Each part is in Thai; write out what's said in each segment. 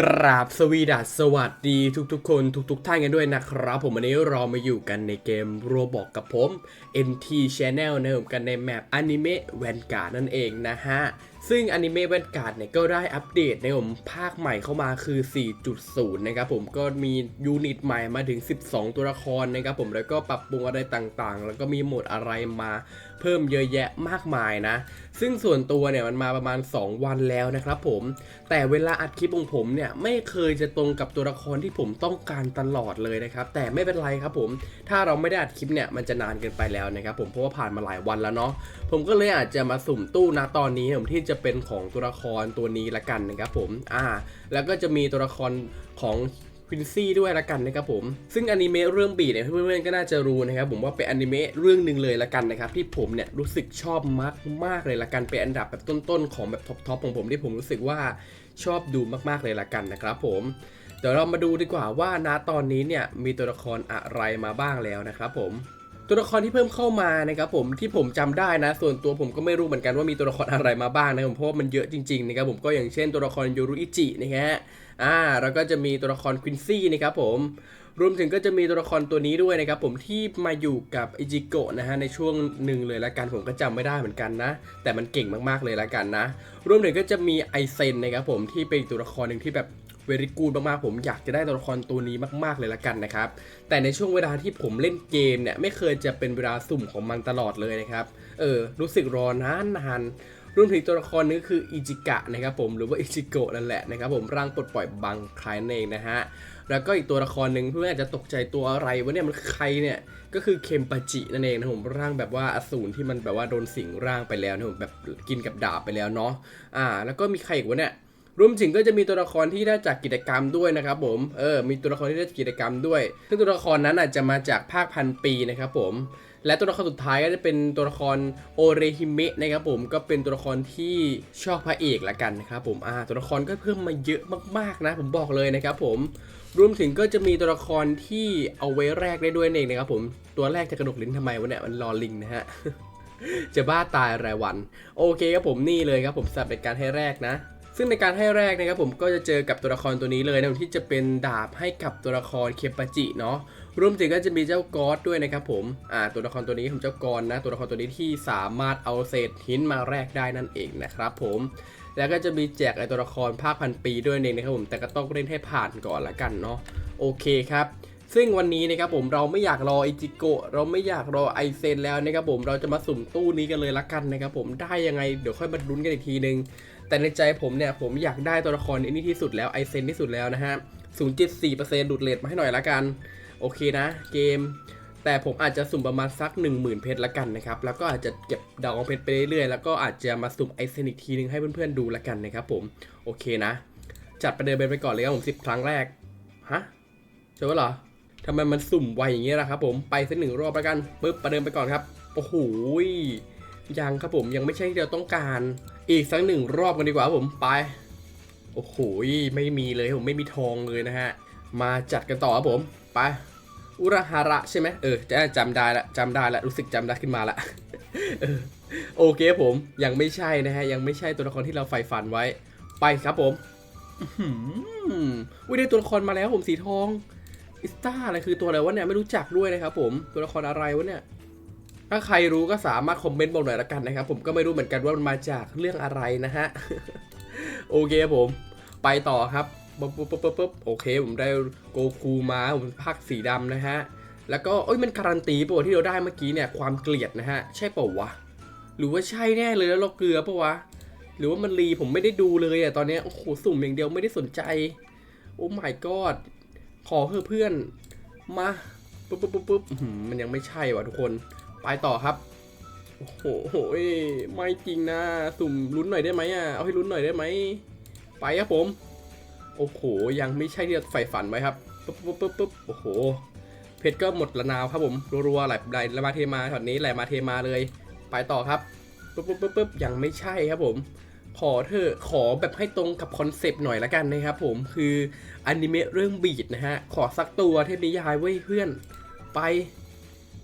กราบสวีดัสสวัสดีทุกๆ คนทุกๆท่านกันด้วยนะครับ ผมวันนี้เรามาอยู่กันในเกมโรบอกกับผม NT Channel นะผมกันในแมปอนิเมะแวนการ์ดนั่นเองนะฮะ ซึ่งอนิเมะแวนการ์ดเนี่ยก็ได้อัปเดตในผมภาคใหม่เข้ามาคือ 4.0 นะครับผมก็มียูนิตใหม่มาถึง 12 ตัวละครนะครับผมแล้วก็ปรับปรุงอะไรต่างๆ แล้วก็มีโหมดอะไรมาเพิ่มเยอะแยะมากมายนะ ซึ่งส่วนตัวเนี่ยมันมาประมาณ 2 วันแล้วนะครับผม แต่เวลาอัดคลิปของผมเนี่ยไม่เคยจะตรงกับตัวละครที่ผมต้องการตลอดเลยนะครับ แต่ไม่เป็นไรครับผม ถ้าเราไม่ได้อัดคลิปเนี่ยมันจะนานเกินไปแล้วนะครับผมเพราะว่าผ่านมาหลายวันแล้วเนาะผมก็เลยอาจจะมาสุ่มตู้นะตอนนี้ผมที่จะเป็นของตัวละครตัวนี้ละกันนะครับผมอ่าแล้วก็จะมีตัวละครของควินซี่ด้วยละกันนะครับผมซึ่งอนิเมะเรื่องบีเนี่ยเพื่อนๆก็น่าจะรู้นะครับผมว่าเป็นอนิเมะเรื่องหนึ่งเลยละกันนะครับที่ผมเนี่ยรู้สึกชอบมากมากเลยละกันเป็นอันดับแบบต้นๆของแบบท็อปๆของผมที่ผมรู้สึกว่าชอบดูมากๆเลยละกันนะครับผมเดี๋ยวเรามาดูดีกว่าว่าณตอนนี้เนี่ยมีตัวละครอะไรมาบ้างแล้วนะครับผม ตัวละครที่เพิ่มเข้ามานะครับผมที่ผมจำได้นะ ส่วนตัวผมก็ไม่รู้เหมือนกันว่ามีตัวละครอะไรมาบ้างนะครับผมเพราะว่ามันเยอะจริงๆนะครับผมก็อย่างเช่นตัวละครยูรุอิจินะฮะอ่าแล้วก็จะมีตัวละครควินซี่นะครับผมรวมถึงก็จะมีตัวละครตัวนี้ด้วยนะครับผมที่มาอยู่กับอิจิโกะนะฮะในช่วงหนึ่งเลยละกันผมก็จำไม่ได้เหมือนกันนะ แต่มันเก่งมากๆเลยละกันนะ รวมถึงก็จะมีไอเซนนะครับผมที่เป็นตัวละครหนึ่งที่แบบ เวริกูดมากๆผมอยากจะได้ตัวละครตัวนี้มากๆเลยละกันนะครับ แต่ในช่วงเวลาที่ผมเล่นเกมเนี่ยไม่เคยจะเป็นเวลาสุ่มของมันตลอดเลยนะครับ เออ รู้สึกรอนานนานรวมถึงตัวละครนี้คืออิจิกะนะครับผมหรือว่าอิจิโกะนั่นแหละนะครับผมร่างปลดปล่อยบางคลายนั่นเองนะฮะแล้วก็อีกตัวละครหนึ่งเพื่อนอาจจะตกใจตัวอะไรวะเนี่ยมันใครเนี่ยก็คือเคมปาจินั่นเองนะผมร่างแบบว่าอสูรที่มันแบบว่าโดนสิงร่างไปแล้วนะผมแบบกินกับดาบไปแล้วเนาะอ่า แล้วก็มีใครอีกวะเนี่ย รวมถึงก็จะมีตัวละครที่ได้จากกิจกรรมด้วยนะครับผมเออมีตัวละครที่ได้จากกิจกรรมด้วย ซึ่งตัวละครนั้นอาจจะมาจากภาคพันปีนะครับผมและตัวละครสุดท้ายก็จะเป็นตัวละครโอเรฮิเมะนะครับผมก็เป็นตัวละครที่ชอบพระเอกละกันนะครับผมอ่าตัวละครก็เพิ่มมาเยอะมากๆนะ ผมบอกเลยนะครับผมรวมถึงก็จะมีตัวละครที่เอาไว้แรกได้ด้วยเองนะครับผมตัวแรกจะกระดกลิ้นทำไมวะเนี่ยมันรอลิงนะฮะจะบ้าตายรายวัน โอเคครับผมนี่เลยครับผมสำหรับในการให้แรกนะ ซึ่งในการให้แรกนะครับผมก็จะเจอกับตัวละครตัวนี้เลยนะที่จะเป็นดาบให้กับตัวละครเคปาจิเนาะรวมถึงก็จะมีเจ้ากอดด้วยนะครับผมอ่าตัวละครตัวนี้ผมเจ้ากรนะ ตัวละครตัวนี้ที่สามารถเอาเศษหินมาแลกได้นั่นเองนะครับผมแล้วก็จะมีแจกไอตัวละครภาคพันปีด้วยเองนะครับผมแต่ก็ต้องเล่นให้ผ่านก่อนละกันเนาะโอเคครับซึ่งวันนี้นะครับผมเราไม่อยากรอไอจิโกะเราไม่อยากรอไอเซนแล้วนะครับผมเราจะมาสุ่มตู้นี้กันเลยละกันนะครับผมได้ยังไงเดี๋ยวค่อยมาลุ้นกันอีกทีนึง แต่ในใจผมเนี่ยผมอยากได้ตัวละครอันนี้ที่สุดแล้วไอเซนที่สุดแล้วนะฮะ 0.4%ดูดเลทมาให้หน่อยละกัน โอเคนะ เกม แต่ผมอาจจะสุ่มประมาณสัก 10,000 เพชรละกันนะครับ แล้วก็อาจจะเก็บดาวของเพชรไปเรื่อยๆ แล้วก็อาจจะมาสุ่มไอเซนอีกทีนึงให้เพื่อนๆดูละกันนะครับผม โอเคนะ จัดประเดิมไปก่อนเลยครับผม10 ครั้งแรก ฮะเจอเหรอทำไมมันสุ่มไวอย่างนี้ล่ะครับผมไปสักหนึ่งรอบแล้วกันปึ๊บประเดิมไปก่อนครับโอ้โหยังครับผมยังไม่ใช่ที่เราต้องการ อีกสักหนึ่งรอบกันดีกว่าผมไป โอ้โหไม่มีเลยผมไม่มีทองเลยนะฮะ มาจัดกันต่อครับผมไปอุระฮาระใช่ไหมเออจะจำได้ละจำได้ละรู้สึกจำได้ขึ้นมาละโอเคผมยังไม่ใช่นะฮะ ยังไม่ใช่ตัวละครที่เราใฝ่ฝันไว้ ไปครับผมอื้อหืออุ้ยได้ตัวละครมาแล้วผมสีทองอิสตาอะไรคือตัวอะไรวะเนี่ยไม่รู้จักด้วยนะครับผมตัวละครอะไรวะเนี่ย ถ้าใครรู้ก็สามารถคอมเมนต์บอกหน่อยละกันนะครับ ผมก็ไม่รู้เหมือนกันว่ามันมาจากเรื่องอะไรนะฮะ โอเคผม ไปต่อครับปุ๊บปุ๊บปุ๊บปุ๊บโอเค ผมได้โกคูมาผมเป็นภาคสีดำนะฮะ แล้วก็เอ้ยมันการันตีป่ะวะที่เราได้เมื่อกี้เนี่ยความเกลียดนะฮะ ใช่ป่าวะ หรือว่าใช่แน่เลยแล้วเราเกลือป่าวะ หรือว่ามันรีผมไม่ได้ดูเลยอะตอนนี้โอ้โหสุ่มอย่างเดียวไม่ได้สนใจ โอ้ my god ขอเพื่อเพื่อนมาปุ๊บปุ๊บปุ๊บปุ๊บมันยังไม่ใช่ว่ะทุกคน ไปต่อครับ โอ้โหโหยไม่จริงนะ สุ่มลุ้นหน่อยได้ไหมอะ เอาให้ลุ้นหน่อยได้ไหม ไปครับผม โอ้โห ยังไม่ใช่ที่เราใฝ่ฝันไว้ครับ ปุ๊บปุ๊บปุ๊บปุ๊บโอ้โห เพชรก็หมดละนาวครับผม รัวๆไหลไหลไหลมาเทมาช็อตนี้ไหลมาเทมาเลย ไปต่อครับปุ๊บปุ๊บปุ๊บปุ๊บยังไม่ใช่ครับผม ขอเถอะขอแบบให้ตรงกับคอนเซปต์หน่อยละกันนะครับผม คืออนิเมะเรื่องบีดนะฮะ ขอสักตัวเทพนิยายเว้ยเพื่อน ไป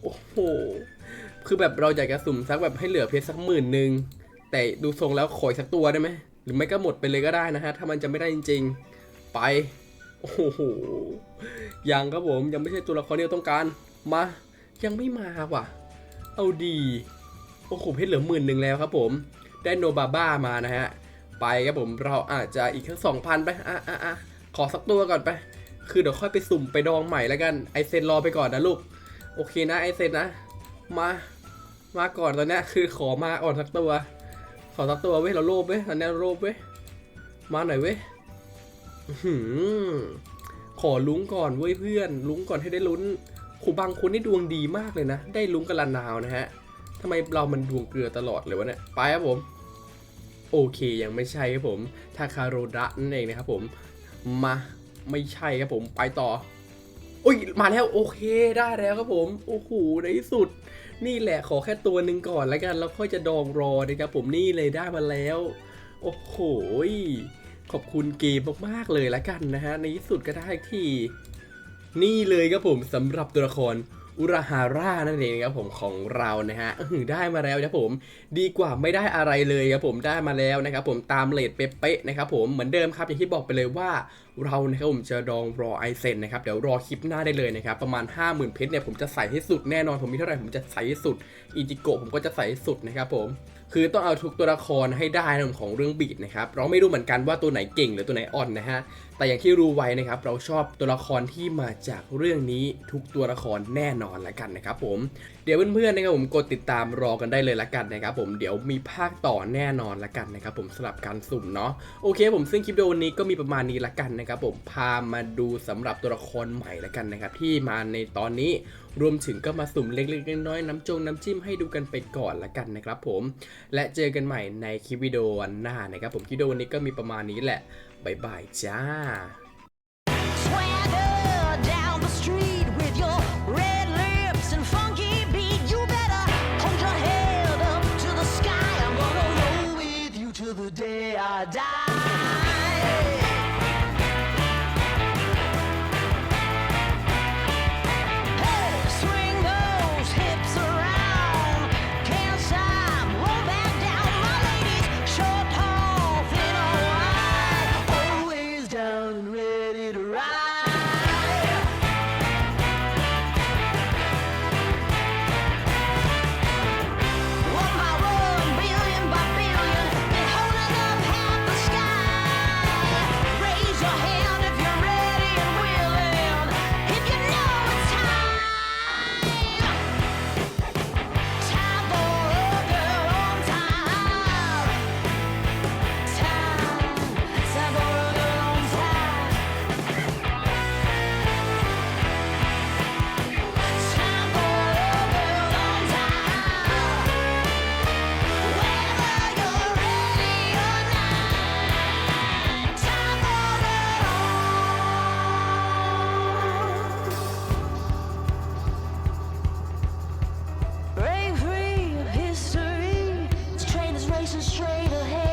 โอ้โห คือแบบเราอยากจะสุ่มสักแบบให้เหลือเพชรสักหมื่นหนึ่งแต่ดูทรงแล้วขออีกสักตัวได้ไหมหรือไม่ก็หมดไปเลยก็ได้นะฮะ ถ้ามันจะไม่ได้จริงๆ ไป โอ้โห ยังครับผมยังไม่ใช่ตัวละครที่เราต้องการ มา ยังไม่มาว่ะ เอาดี โอ้โหเพชรเหลือหมื่นหนึ่งแล้วครับผม ได้โนบาบ้ามานะฮะ ไปครับผมเราอาจจะอีกแค่สองพันไป อะอะอะขอสักตัวก่อนไป คือเดี๋ยวค่อยไปสุ่มไปดองใหม่แล้วกัน ไอเซนรอไปก่อนนะลูก โอเคนะไอเซนนะ มา มาก่อนตอนนี้คือขอมาอ่อนสักตัว ขอสักตัวเว้ยเราโลภเว้ยตอนนี้เราโลภเว้ยมาหน่อยเว้ยหือขอลุ้งก่อนเว้ยเพื่อน ลุ้งก่อนให้ได้ลุ้นครูบางคนนี่ดวงดีมากเลยนะ ได้ลุ้งกะลานาวนะฮะทำไมเรามันดวงเกลือตลอดเลยวะเนี่ยไปครับผม โอเคยังไม่ใช่ครับผมทาคาโรดะนั่นเองนะครับผมมาไม่ใช่ครับผมไปต่ออุ้ยมาแล้วโอเคได้แล้วครับผมโอ้โหในที่สุด นี่แหละขอแค่ตัวหนึ่งก่อนแล้วกันแล้วค่อยจะดองรอนะครับผมนี่เลยได้มาแล้ว โอ้โหขอบคุณเกมมากๆเลยละกันนะฮะในที่สุดก็ได้ที่นี่เลยครับผมสำหรับตัวละคร อุราฮาร่านั่นเองครับผมของเรานะฮะได้มาแล้วนะครับผมดีกว่าไม่ได้อะไรเลยครับผมได้มาแล้วนะครับผมตามเลทเป๊ะๆนะครับผมเหมือนเดิมครับอย่างที่บอกไปเลยว่าเรานะครับผมจะดองรอไอเซนนะครับเดี๋ยวรอคลิปหน้าได้เลยนะครับประมาณ 50,000เพชรเนี่ยผมจะใส่ให้สุดแน่นอนผมมีเท่าไหร่ผมจะใส่ให้สุดอิจิโกะผมก็จะใส่ให้สุดนะครับผมคือต้องเอาทุกตัวละครให้ได้ในเรื่องของเรื่องบีดนะครับเราไม่รู้เหมือนกันว่าตัวไหนเก่งหรือตัวไหนอ่อนนะฮะแต่อย่างที่รู้ไว้นะครับเราชอบตัวละครที่มาจากเรื่องนี้ทุกตัวละครแน่นอนละกันนะครับผมเดี๋ยวเพื่อนๆนะครับผมกดติดตามรอกันได้เลยละกันนะครับผมเดี๋ยวมีภาคต่อแน่นอนละกันนะครับผมสำหรับการสุ่มเนาะโอเค ผมซึ่งคลิปวิดีโอนี้ก็มีประมาณนี้ละกันนะครับผมพามาดูสำหรับตัวละครใหม่ละกันนะครับที่มาในตอนนี้รวมถึงก็มาสุ่มเล็กๆน้อยๆน้ำจงน้ำจิ้มให้ดูกันไปก่อนละกันนะครับผมและเจอกันใหม่ในคลิปวิดีโอหน้านะครับผมคลิปวิดีโอวันนี้ก็มีประมาณนี้แหละ บ๊ายบายจ้า faces straight ahead.